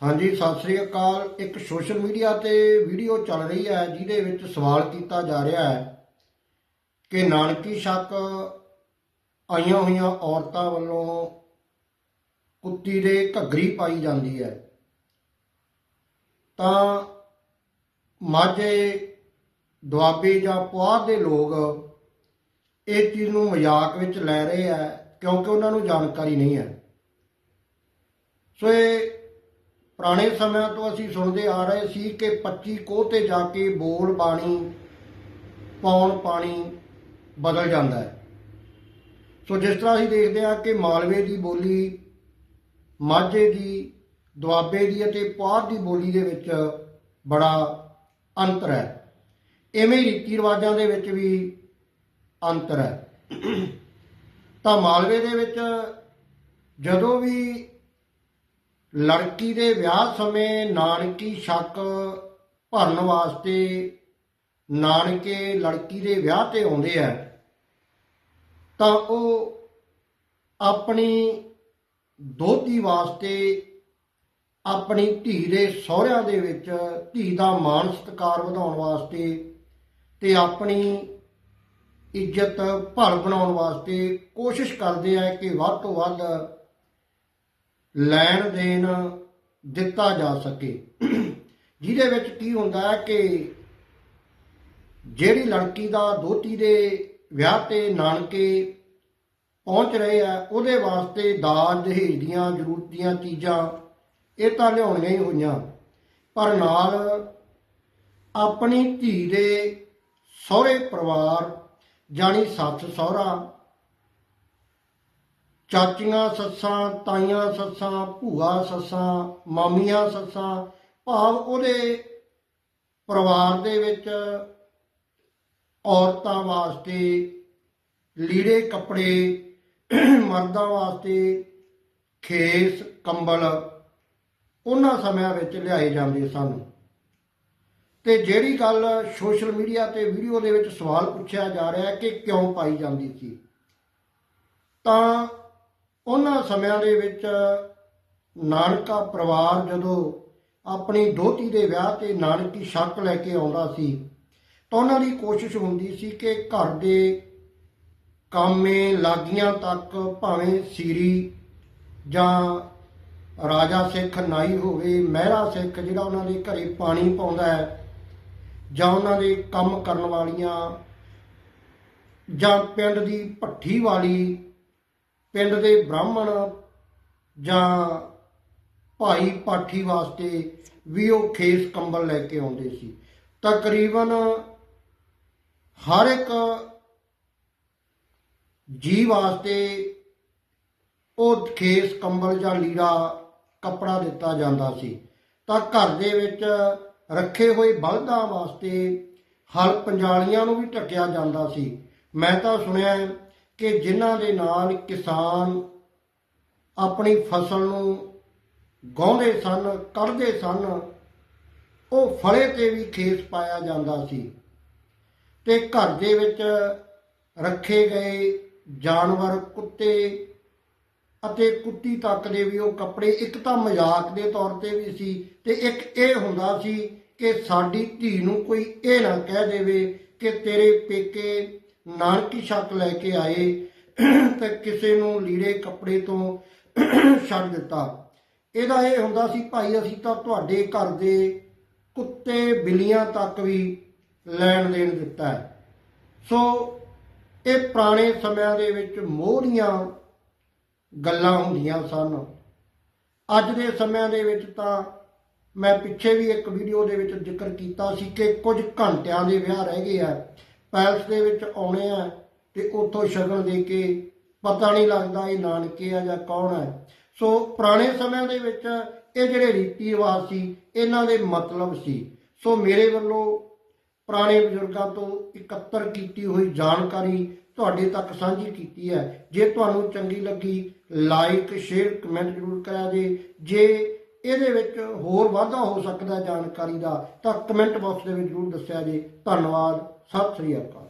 ਹਾਂਜੀ, ਸਤਿ ਸ੍ਰੀ ਅਕਾਲ। ਇੱਕ social media ਤੇ ਵੀਡੀਓ ਚੱਲ ਰਹੀ ਹੈ, ਜਿਹਦੇ ਵਿੱਚ ਸਵਾਲ ਕੀਤਾ ਜਾ ਰਿਹਾ ਹੈ ਕਿ ਨਾਨਕੀ ਸ਼ੱਕ ਆਈਆਂ ਹੋਈਆਂ ਔਰਤਾਂ ਵੱਲੋਂ ਕੁੱਤੀ ਦੇ ਘੱਗਰੀ ਪਾਈ ਜਾਂਦੀ ਹੈ। ਤਾਂ ਮਾਝੇ, ਦੁਆਬੇ ਜਾਂ ਪੁਆਧ ਦੇ ਲੋਕ ਇਹ ਚੀਜ਼ ਨੂੰ ਮਜ਼ਾਕ ਵਿੱਚ ਲੈ ਰਹੇ ਆ ਕਿਉਂਕਿ ਉਹਨਾਂ ਨੂੰ ਜਾਣਕਾਰੀ ਨਹੀਂ ਹੈ। ਸੋ ਇਹ ਪੁਰਾਣੇ ਸਮਿਆਂ ਤੋਂ ਅਸੀਂ ਸੁਣਦੇ ਆ ਰਹੇ ਸੀ ਕਿ 25 ਕੋਹ ਤੇ ਜਾ ਕੇ ਬੋਲ ਬਾਣੀ ਪੌਣ ਪਾਣੀ ਬਦਲ ਜਾਂਦਾ ਹੈ। ਸੋ ਜਿਸ ਤਰ੍ਹਾਂ ਅਸੀਂ ਦੇਖਦੇ ਹਾਂ ਕਿ ਮਾਲਵੇ ਦੀ ਬੋਲੀ, ਮਾਝੇ ਦੀ, ਦੁਆਬੇ ਦੀ ਅਤੇ ਪੁਆਧ ਦੀ ਬੋਲੀ ਦੇ ਵਿੱਚ ਬੜਾ ਅੰਤਰ ਹੈ। ਐਵੇਂ ਹੀ ਰੀਤੀ ਰਿਵਾਜਾਂ ਦੇ ਵਿੱਚ ਵੀ ਅੰਤਰ ਹੈ। ਤਾਂ ਮਾਲਵੇ ਦੇ ਵਿੱਚ ਜਦੋਂ ਵੀ ਲੜਕੀ ਦੇ ਵਿਆਹ ਸਮੇਂ ਨਾਨਕੀ ਸ਼ੱਕ ਭਰਨ ਵਾਸਤੇ ਨਾਨਕੇ ਲੜਕੀ ਦੇ ਵਿਆਹ ਤੇ ਆਉਂਦੇ ਆ, ਤਾਂ ਉਹ ਆਪਣੀ ਦੋਤੀ ਵਾਸਤੇ ਆਪਣੀ ਧੀ ਦੇ ਸਹੁਰਿਆਂ ਦੇ ਵਿੱਚ ਧੀ ਦਾ ਮਾਣ ਸਤਿਕਾਰ ਵਧਾਉਣ ਵਾਸਤੇ ਤੇ ਆਪਣੀ ਇੱਜ਼ਤ ਭਰ ਬਣਾਉਣ ਵਾਸਤੇ ਕੋਸ਼ਿਸ਼ ਕਰਦੇ ਆ ਕਿ ਵੱਧ ਤੋਂ ਵੱਧ ਲੈਣ ਦੇਣ ਦਿੱਤਾ ਜਾ ਸਕੇ। ਜਿਹਦੇ ਵਿੱਚ ਕੀ ਹੁੰਦਾ ਹੈ ਕਿ ਜਿਹੜੀ ਲੜਕੀ ਦਾ ਦੋਤੀ ਦੇ ਵਿਆਹ ਤੇ ਨਾਨਕੇ ਪਹੁੰਚ ਰਹੇ ਆ, ਉਹਦੇ ਵਾਸਤੇ ਦਾਜ, ਦਹੇਜ ਦੀਆਂ ਜ਼ਰੂਰਤ ਦੀਆਂ ਚੀਜ਼ਾਂ ਇਹ ਤਾਂ ਲਿਆਉਣੀਆਂ ਹੀ ਹੋਈਆਂ। ਪਰ ਨਾਲ ਆਪਣੀ ਧੀ ਦੇ ਸਹੁਰੇ ਪਰਿਵਾਰ, ਜਾਣੀ ਸੱਸ ਸਹੁਰਾ ਚਾਚੀਆਂ ਸੱਸਾਂ, ਤਾਈਆਂ ਸੱਸਾਂ, ਭੂਆ ਸੱਸਾਂ, ਮਾਮੀਆਂ ਸੱਸਾਂ, ਭਾਵ ਉਹਦੇ ਪਰਿਵਾਰ ਦੇ ਵਿੱਚ ਔਰਤਾਂ ਵਾਸਤੇ, ਲੀੜੇ, ਕੱਪੜੇ, ਮਰਦਾਂ ਵਾਸਤੇ ਖੇਸ, ਕੰਬਲ, ਉਹਨਾਂ ਸਮਿਆਂ ਵਿੱਚ ਲਿਆਏ ਜਾਂਦੇ ਸਨ। ਤੇ ਜਿਹੜੀ ਗੱਲ ਸੋਸ਼ਲ ਮੀਡੀਆ ਤੇ ਵੀਡੀਓ ਦੇ ਵਿੱਚ ਸਵਾਲ ਪੁੱਛਿਆ ਜਾ ਰਿਹਾ ਹੈ ਕਿ ਕਿਉਂ ਪਾਈ ਜਾਂਦੀ ਸੀ, ਤਾਂ ਉਹਨਾਂ ਸਮਿਆਂ ਦੇ ਵਿੱਚ ਨਾਨਕਾ ਪਰਿਵਾਰ ਜਦੋਂ ਆਪਣੀ ਦੋਤੀ ਦੇ ਵਿਆਹ ਤੇ ਨਾਨਕੀ ਸ਼ੱਕ ਲੈ ਕੇ ਆਉਂਦਾ ਸੀ ਤਾਂ ਉਹਨਾਂ ਦੀ ਕੋਸ਼ਿਸ਼ ਹੁੰਦੀ ਸੀ ਕਿ ਘਰ ਦੇ ਕਾਮੇ ਲਾਗੀਆਂ ਤੱਕ ਭਾਵੇਂ ਸੀਰੀ ਜਾਂ ਰਾਜਾ ਸਿੱਖ ਨਾਈ ਹੋਵੇ, ਮਹਿਰਾ ਸਿੱਖ ਜਿਹੜਾ ਉਹਨਾਂ ਦੇ ਘਰੇ ਪਾਣੀ ਪਾਉਂਦਾ ਹੈ ਜਾਂ ਉਹਨਾਂ ਦੇ ਕੰਮ ਕਰਨ ਵਾਲੀਆਂ ਜਾਂ ਪਿੰਡ ਦੀ ਭੱਠੀ ਵਾਲੀ ਪਿੰਡ ਦੇ ਬ੍ਰਾਹਮਣ ਜਾਂ ਭਾਈ ਪਾਠੀ ਵਾਸਤੇ ਵੀ ਉਹ ਖੇਸ ਕੰਬਲ ਲੈ ਕੇ ਆਉਂਦੇ ਸੀ। ਤਕਰੀਬਨ ਹਰ ਇੱਕ ਜੀ ਵਾਸਤੇ ਉਹ ਖੇਸ ਕੰਬਲ ਜਾਂ ਲੀੜਾ ਕੱਪੜਾ ਦਿੱਤਾ ਜਾਂਦਾ ਸੀ। ਤਾਂ ਘਰ ਦੇ ਵਿੱਚ ਰੱਖੇ ਹੋਏ ਬਲਦਾਂ ਵਾਸਤੇ ਹਲ ਪੰਜਾਲੀਆਂ ਨੂੰ ਵੀ ਢੱਕਿਆ ਜਾਂਦਾ ਸੀ। ਮੈਂ ਤਾਂ ਸੁਣਿਆ ਕਿ ਜਿਨ੍ਹਾਂ ਦੇ ਨਾਲ ਕਿਸਾਨ ਆਪਣੀ ਫਸਲ ਨੂੰ ਗਾਉਂਦੇ ਸਨ, ਕੱਢਦੇ ਸਨ, ਉਹ ਫਲੇ ਤੇ ਵੀ ਖੇਸ ਪਾਇਆ ਜਾਂਦਾ ਸੀ ਤੇ ਘਰ ਦੇ ਵਿੱਚ ਰੱਖੇ ਗਏ ਜਾਨਵਰ, ਕੁੱਤੇ ਅਤੇ ਕੁੱਤੀ ਤੱਕ ਦੇ ਵੀ ਉਹ ਕੱਪੜੇ ਇੱਕ ਤਾਂ ਮਜ਼ਾਕ ਦੇ ਤੌਰ ਤੇ ਵੀ ਸੀ ਤੇ ਇੱਕ ਇਹ ਹੁੰਦਾ ਸੀ ਕਿ ਸਾਡੀ ਧੀ ਨੂੰ ਕੋਈ ਇਹ ਨਾ ਕਹਿ ਦੇਵੇ ਕਿ ਤੇਰੇ ਪੇਕੇ ਨਾਨਕੀ ਛੱਕ ਲੈ ਕੇ ਆਏ ਤੇ ਕਿਸੇ ਨੂੰ ਲੀੜੇ ਕੱਪੜੇ ਤੋਂ ਛੱਡ ਦਿੱਤਾ। ਇਹਦਾ ਇਹ ਹੁੰਦਾ ਸੀ, ਭਾਈ, ਅਸੀਂ ਤਾਂ ਤੁਹਾਡੇ ਘਰ ਦੇ ਕੁੱਤੇ ਬਿੱਲੀਆਂ ਤੱਕ ਵੀ ਲੈਣ ਦੇਣ ਦਿੱਤਾ ਸੋ ਇਹ ਪੁਰਾਣੇ ਸਮਿਆਂ ਦੇ ਵਿੱਚ ਮੋਹਰੀਆਂ ਗੱਲਾਂ ਹੁੰਦੀਆਂ ਸਨ। ਅੱਜ ਦੇ ਸਮਿਆਂ ਦੇ ਵਿੱਚ ਤਾਂ ਮੈਂ ਪਿੱਛੇ ਵੀ ਇੱਕ ਵੀਡੀਓ ਦੇ ਵਿੱਚ ਜ਼ਿਕਰ ਕੀਤਾ ਸੀ ਕਿ ਕੁਝ ਘੰਟਿਆਂ ਦੇ ਵਿਆਹ ਰਹਿ ਗਏ ਆ। ਪੈਲਸ ਦੇ ਵਿੱਚ ਆਉਣੇ ਆ ਤੇ ਉੱਥੋਂ ਸ਼ਗਨ ਦੇ ਕੇ ਪਤਾ ਨਹੀਂ ਲੱਗਦਾ ਇਹ ਨਾਨਕੇ ਆ ਜਾਂ ਕੌਣ ਹੈ ਸੋ ਪੁਰਾਣੇ ਸਮਿਆਂ ਦੇ ਵਿੱਚ ਇਹ ਜਿਹੜੇ ਰੀਤੀ ਰਿਵਾਜ ਸੀ, ਇਹਨਾਂ ਦੇ ਮਤਲਬ ਸੀ। ਸੋ ਮੇਰੇ ਵੱਲੋਂ ਪੁਰਾਣੇ ਬਜ਼ੁਰਗਾਂ ਤੋਂ ਇਕੱਤਰ ਕੀਤੀ ਹੋਈ ਜਾਣਕਾਰੀ ਤੁਹਾਡੇ ਤੱਕ ਸਾਂਝੀ ਕੀਤੀ ਹੈ। ਜੇ ਤੁਹਾਨੂੰ ਚੰਗੀ ਲੱਗੀ ਲਾਈਕ ਸ਼ੇਅਰ ਕਮੈਂਟ ਜ਼ਰੂਰ ਕਰਿਆ ਜੇ। ਜੇ ਇਹਦੇ ਵਿੱਚ ਹੋਰ ਵਾਧਾ ਹੋ ਸਕਦਾ ਜਾਣਕਾਰੀ ਦਾ, ਤਾਂ ਕਮੈਂਟ ਬਾਕਸ ਦੇ ਵਿੱਚ ਜ਼ਰੂਰ ਦੱਸਿਆ ਜੇ। ਧੰਨਵਾਦ। ਸਤਿ ਸ੍ਰੀ ਅਕਾਲ